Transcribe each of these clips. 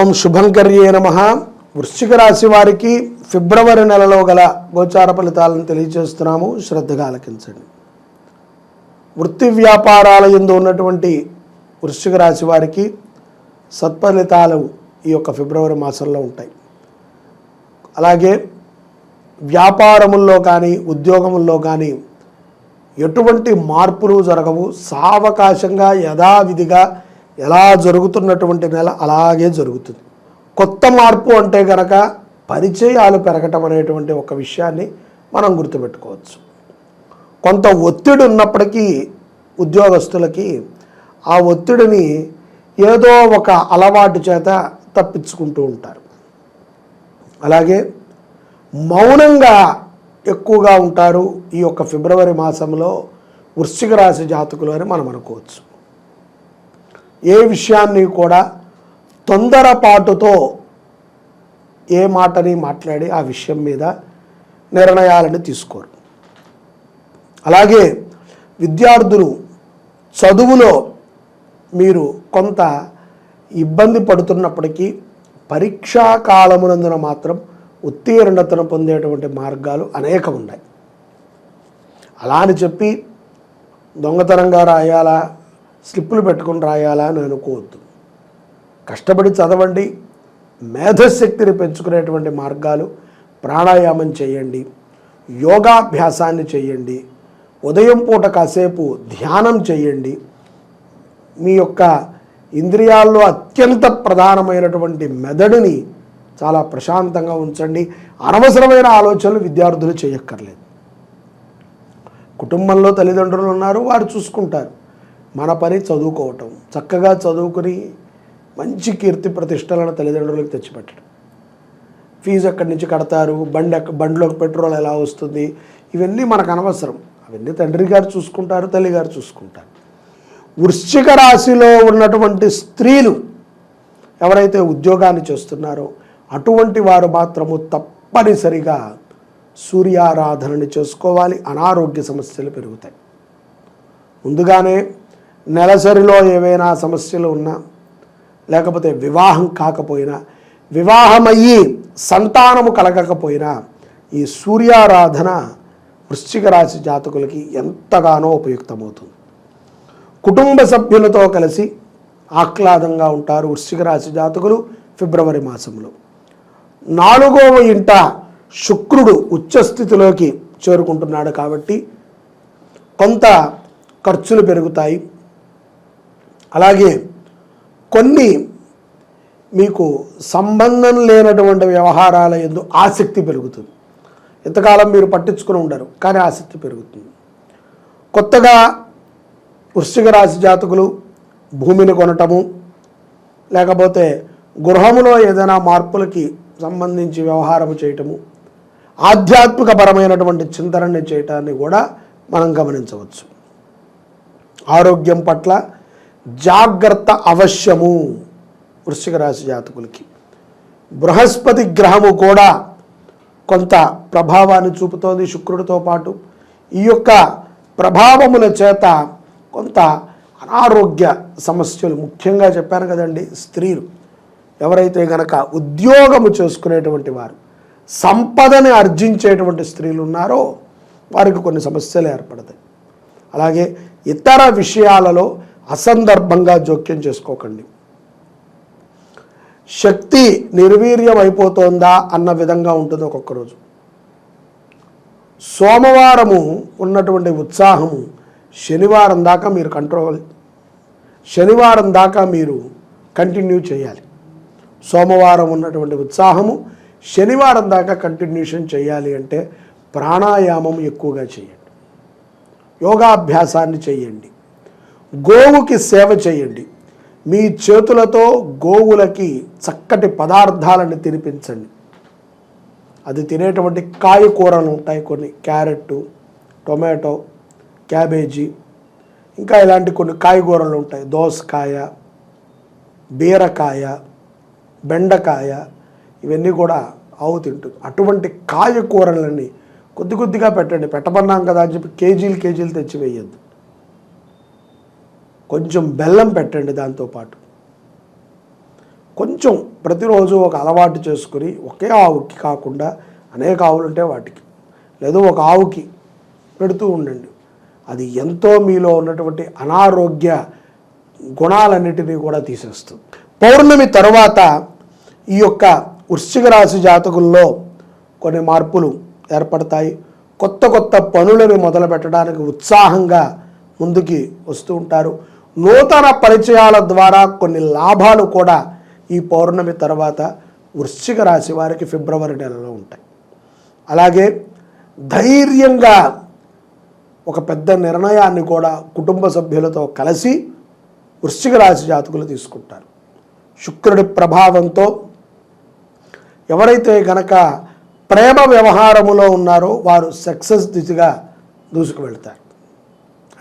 ఓం శుభంకర్యే నమ. వృశ్చిక రాశి వారికి ఫిబ్రవరి నెలలో గల గోచార ఫలితాలను తెలియజేస్తున్నాము. శ్రద్ధగా ఆలకించండి. వృత్తి వ్యాపారాల ఎందు ఉన్నటువంటి వృశ్చిక రాశి వారికి సత్ఫలితాలు ఈ యొక్క ఫిబ్రవరి మాసంలో ఉంటాయి. అలాగే వ్యాపారముల్లో కానీ ఉద్యోగముల్లో కానీ ఎటువంటి మార్పులు జరగవు. సావకాశంగా యథావిధిగా ఎలా జరుగుతున్నటువంటి నెల అలాగే జరుగుతుంది. కొత్త మార్పు అంటే గనక పరిచయాలు పెరగటం అనేటువంటి ఒక విషయాన్ని మనం గుర్తుపెట్టుకోవచ్చు. కొంత ఒత్తిడి ఉన్నప్పటికీ ఉద్యోగస్తులకి ఆ ఒత్తిడిని ఏదో ఒక అలవాటు చేత తప్పించుకుంటూ ఉంటారు. అలాగే మౌనంగా ఎక్కువగా ఉంటారు ఈ యొక్క ఫిబ్రవరి మాసంలో వృశ్చిక రాశి జాతకులు అని మనం అనుకోవచ్చు. ఏ విషయాన్ని కూడా తొందరపాటుతో ఏ మాటని మాట్లాడి ఆ విషయం మీద నిర్ణయాలను తీసుకోరు. అలాగే విద్యార్థులు చదువులో మీరు కొంత ఇబ్బంది పడుతున్నప్పటికీ పరీక్షా కాలమునందున మాత్రం ఉత్తీర్ణతను పొందేటువంటి మార్గాలు అనేకం ఉన్నాయి అలా అని చెప్పి దొంగతనంగా రాయాలా? స్లిప్పులు పెట్టుకుని రాయాలా అని అనుకోవద్దు. కష్టపడి చదవండి మేధశక్తిని పెంచుకునేటువంటి మార్గాలు ప్రాణాయామం చేయండి యోగాభ్యాసాన్ని చేయండి ఉదయం పూట కాసేపు ధ్యానం చేయండి. మీ యొక్క ఇంద్రియాల్లో అత్యంత ప్రధానమైనటువంటి మెదడుని చాలా ప్రశాంతంగా ఉంచండి. అనవసరమైన ఆలోచనలు విద్యార్థులు చేయక్కర్లేదు. కుటుంబంలో తల్లిదండ్రులు ఉన్నారు వారు చూసుకుంటారు. మన పని చదువుకోవటం చక్కగా చదువుకుని మంచి కీర్తి ప్రతిష్టలను తల్లిదండ్రులకు తెచ్చిపెట్టడం. ఫీజు ఎక్కడి నుంచి కడతారు బండి ఎక్క బండిలోకి పెట్రోల్ ఎలా వస్తుంది ఇవన్నీ మనకు అనవసరం. అవన్నీ తండ్రి గారు చూసుకుంటారు తల్లి గారు చూసుకుంటారు. వృశ్చిక రాశిలో ఉన్నటువంటి స్త్రీలు ఎవరైతే ఉద్యోగాన్ని చేస్తున్నారో అటువంటి వారు మాత్రము తప్పనిసరిగా సూర్యారాధనని చేసుకోవాలి. అనారోగ్య సమస్యలు పెరుగుతాయి. ముందుగానే నెలసరిలో ఏవైనా సమస్యలు ఉన్నా లేకపోతే వివాహం కాకపోయినా వివాహమయ్యి సంతానము కలగకపోయినా ఈ సూర్యారాధన వృశ్చిక రాశి జాతకులకి ఎంతగానో ఉపయుక్తమవుతుంది. కుటుంబ సభ్యులతో కలిసి ఆహ్లాదంగా ఉంటారు వృశ్చిక రాశి జాతకులు ఫిబ్రవరి మాసంలో. నాలుగవ ఇంట శుక్రుడు ఉచ్చస్థితిలోకి చేరుకుంటున్నాడు కాబట్టి కొంత ఖర్చులు పెరుగుతాయి. అలాగే కొన్ని మీకు సంబంధం లేనటువంటి వ్యవహారాల ఎందు ఆసక్తి పెరుగుతుంది. ఇంతకాలం మీరు పట్టించుకుని ఉండరు కానీ ఆసక్తి పెరుగుతుంది. కొత్తగా వృశ్చిక రాశి జాతకులు భూమిని కొనటము లేకపోతే గృహములో ఏదైనా మార్పులకి సంబంధించి వ్యవహారము చేయటము ఆధ్యాత్మికపరమైనటువంటి చింతనని చేయటాన్ని కూడా మనం గమనించవచ్చు. ఆరోగ్యం పట్ల జాగ్రత్త అవశ్యము వృశ్చిక రాశి జాతకులకి. బృహస్పతి గ్రహము కూడా కొంత ప్రభావాన్ని చూపుతోంది శుక్రుడితో పాటు. ఈ యొక్క ప్రభావముల చేత కొంత అనారోగ్య సమస్యలు ముఖ్యంగా చెప్పాను కదండి స్త్రీలు. ఎవరైతే గనక ఉద్యోగము చేసుకునేటువంటి వారు సంపదని ఆర్జించేటువంటి స్త్రీలు ఉన్నారో వారికి కొన్ని సమస్యలు ఏర్పడతాయి. అలాగే ఇతర విషయాలలో అసందర్భంగా జోక్యం చేసుకోకండి. శక్తి నిర్వీర్యం అయిపోతుందా అన్న విధంగా ఉంటుంది ఒక్కొక్క రోజు. సోమవారము ఉన్నటువంటి ఉత్సాహము శనివారం దాకా మీరు కంట్రోల్ శనివారం దాకా మీరు కంటిన్యూ చేయాలి. సోమవారం ఉన్నటువంటి ఉత్సాహము శనివారం దాకా కంటిన్యూషన్ చేయాలి అంటే ప్రాణాయామం ఎక్కువగా చేయండి. యోగాభ్యాసాన్ని చేయండి. గోవుకి సేవ చేయండి. మీ చేతులతో గోవులకి చక్కటి పదార్థాలను తినిపించండి. అది తినేటువంటి కాయకూరలు ఉంటాయి కొన్ని. క్యారెట్ టొమాటో క్యాబేజీ ఇంకా ఇలాంటి కొన్ని కాయగూరలు ఉంటాయి. దోసకాయ బీరకాయ బెండకాయ ఇవన్నీ కూడా ఆవు తింటుంది. అటువంటి కాయకూరలని కొద్ది కొద్దిగా పెట్టండి. పెట్టమన్నాం కదా అని చెప్పి కేజీలు కేజీలు తెచ్చి వేయద్దు కొంచెం బెల్లం పెట్టండి దాంతోపాటు కొంచెం ప్రతిరోజు ఒక అలవాటు చేసుకుని ఒకే ఆవుకి కాకుండా అనేక ఆవులు ఉంటే వాటికి. లేదు ఒక ఆవుకి పెడుతూ ఉండండి. అది ఎంతో మీలో ఉన్నటువంటి అనారోగ్య గుణాలన్నిటినీ కూడా తీసేస్తుంది. పౌర్ణమి తర్వాత ఈ యొక్క వృశ్చిక రాశి జాతకుల్లో కొన్ని మార్పులు ఏర్పడతాయి. కొత్త కొత్త పనులను మొదలు పెట్టడానికి ఉత్సాహంగా ముందుకి వస్తూ ఉంటారు. నూతన పరిచయాల ద్వారా కొన్ని లాభాలు కూడా ఈ పౌర్ణమి తర్వాత వృశ్చిక రాశి వారికి ఫిబ్రవరి నెలలో ఉంటాయి. అలాగే ధైర్యంగా ఒక పెద్ద నిర్ణయాన్ని కూడా కుటుంబ సభ్యులతో కలిసి వృశ్చిక రాశి జాతకులు తీసుకుంటారు. శుక్రుడి ప్రభావంతో ఎవరైతే గనక ప్రేమ వ్యవహారములో ఉన్నారో వారు సక్సెస్ దిశగా దూసుకు వెళ్తారు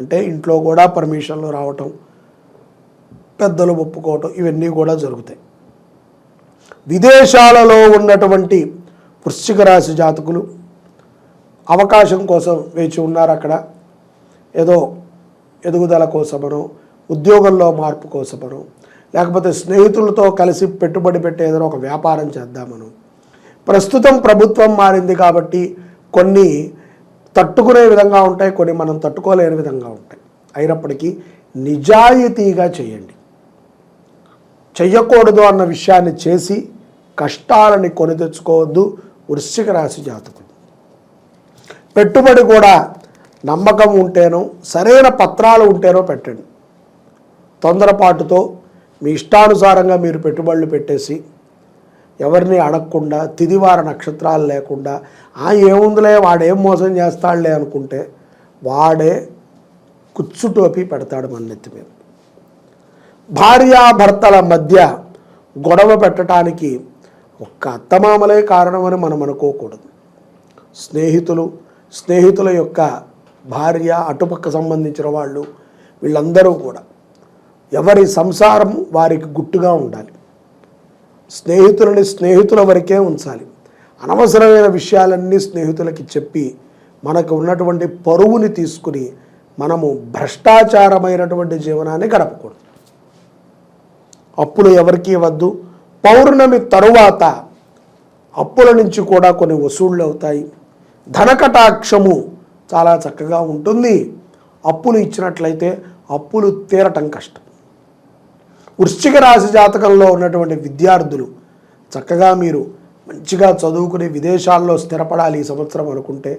అంటే ఇంట్లో కూడా పర్మిషన్లు రావటం పెద్దలు ఒప్పుకోవటం ఇవన్నీ కూడా జరుగుతాయి. విదేశాలలో ఉన్నటువంటి వృశ్చిక రాశి జాతకులు అవకాశం కోసం వేచి ఉన్నారు అక్కడ. ఏదో ఎదుగుదల కోసమనో ఉద్యోగంలో మార్పు కోసమనో లేకపోతే స్నేహితులతో కలిసి పెట్టుబడి పెట్టి ఏదైనా ఒక వ్యాపారం చేద్దామను. ప్రస్తుతం ప్రభుత్వం మారింది కాబట్టి కొన్ని తట్టుకునే విధంగా ఉంటాయి కొన్ని మనం తట్టుకోలేని విధంగా ఉంటాయి. అయినప్పటికీ నిజాయితీగా చేయండి. చెయ్యకూడదు అన్న విషయాన్ని చేసి కష్టాలని కొని తెచ్చుకోవద్దు వృశ్చిక రాశి జాతకులు పెట్టుబడి కూడా నమ్మకం ఉంటేనో సరైన పత్రాలు ఉంటేనో పెట్టండి. తొందరపాటుతో మీ ఇష్టానుసారంగా మీరు పెట్టుబడులు పెట్టేసి ఎవరిని అడగకుండా తిదివార నక్షత్రాలు లేకుండా ఆ ఏముందిలే వాడేం మోసం చేస్తాడులే అనుకుంటే వాడే కుచ్చు టోపీ పెడతాడు మన నెత్తి మీద. భార్యాభర్తల మధ్య గొడవ పెట్టడానికి ఒక్క అత్తమామలే కారణమని మనం అనుకోకూడదు. స్నేహితులు స్నేహితుల యొక్క భార్య అటుపక్క సంబంధించిన వాళ్ళు వీళ్ళందరూ కూడా ఎవరి సంసారం వారికి గుట్టుగా ఉండాలి. స్నేహితులని స్నేహితుల వరకే ఉంచాలి. అనవసరమైన విషయాలన్నీ స్నేహితులకి చెప్పి మనకు ఉన్నటువంటి పరువుని తీసుకుని మనము భ్రష్టాచారమైనటువంటి జీవనాన్ని గడపకూడదు. అప్పులు ఎవరికీ వద్దు. పౌర్ణమి తరువాత అప్పుల నుంచి కూడా కొన్ని వసూళ్ళు అవుతాయి. ధనకటాక్షము చాలా చక్కగా ఉంటుంది. అప్పులు ఇచ్చినట్లయితే అప్పులు తీరటం కష్టం. వృశ్చిక రాశి జాతకంలో ఉన్నటువంటి విద్యార్థులు చక్కగా మీరు మంచిగా చదువుకుని విదేశాల్లో స్థిరపడాలి ఈ సంవత్సరం అనుకుంటే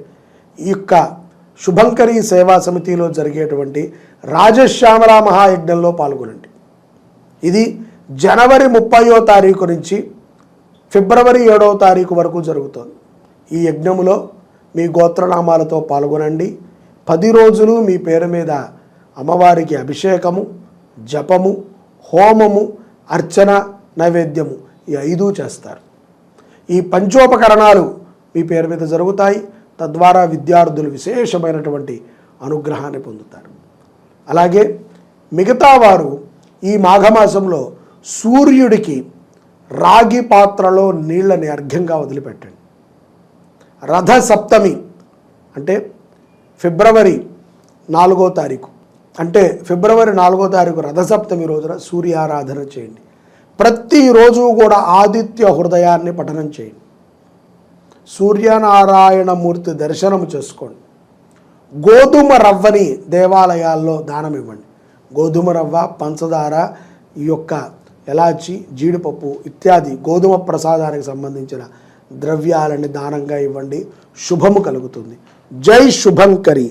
ఈ యొక్క శుభంకరి సేవా సమితిలో జరిగేటువంటి రాజశ్యామల మహాయజ్ఞంలో పాల్గొనండి. ఇది జనవరి ముప్పయో తారీఖు నుంచి ఫిబ్రవరి ఏడవ తారీఖు వరకు జరుగుతుంది. ఈ యజ్ఞములో మీ గోత్రనామాలతో పాల్గొనండి. పది రోజులు మీ పేరు మీద అమ్మవారికి అభిషేకము జపము హోమము అర్చన నైవేద్యము ఈ ఐదు చేస్తారు. ఈ పంచోపకరణాలు మీ పేరు మీద జరుగుతాయి. తద్వారా విద్యార్థులు విశేషమైనటువంటి అనుగ్రహాన్ని పొందుతారు. అలాగే మిగతా వారు ఈ మాఘమాసంలో సూర్యుడికి రాగి పాత్రలో నీళ్ళని అర్ఘ్యంగా వదిలిపెట్టండి. రథ సప్తమి అంటే ఫిబ్రవరి నాలుగో తారీఖు. అంటే ఫిబ్రవరి నాలుగో తారీఖు రథసప్తమి రోజున సూర్యారాధన చేయండి. ప్రతిరోజు కూడా ఆదిత్య హృదయాన్ని పఠనం చేయండి. సూర్యనారాయణమూర్తి దర్శనం చేసుకోండి. గోధుమ రవ్వని దేవాలయాల్లో దానం ఇవ్వండి. గోధుమ రవ్వ పంచదార ఈ యొక్క ఎలాచి జీడిపప్పు ఇత్యాది గోధుమ ప్రసాదానికి సంబంధించిన ద్రవ్యాలని దానంగా ఇవ్వండి. శుభము కలుగుతుంది. జై శుభంకరి.